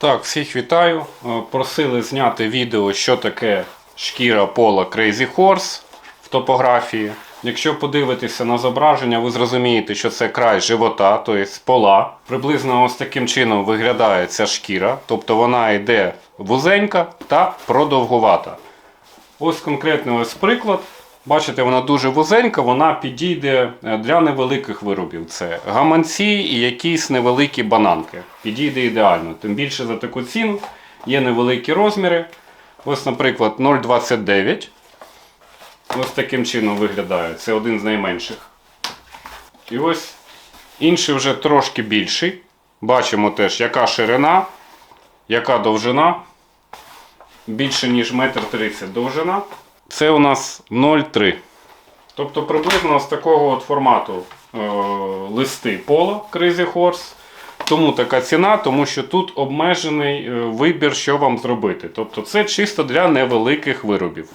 Так, всіх вітаю. Е, Просили зняти відео, що таке шкіра пола Crazy Horse в топографії. Якщо подивитися на зображення, ви зрозумієте, що це край живота, тобто пола. Приблизно ось таким чином виглядає ця шкіра, тобто вона йде вузенька та продовгувата. Ось конкретний ось приклад. Бачите, вона дуже вузенька, вона підійде е, для невеликих виробів. Це гаманці і якісь невеликі бананки. Підійде ідеально. Тим більше за таку ціну є невеликі розміри. Ось, наприклад, 0,29. Ось таким чином виглядає. Це один з найменших. І ось інший вже трошки більший. Бачимо теж, яка ширина, яка довжина більше ніж 1,30 м довжина. Це у нас 0,3. Тобто приблизно з такого от формату е, листи пола Crazy Horse. Тому така ціна, тому що тут обмежений е, вибір, що вам зробити. Тобто це чисто для невеликих виробів.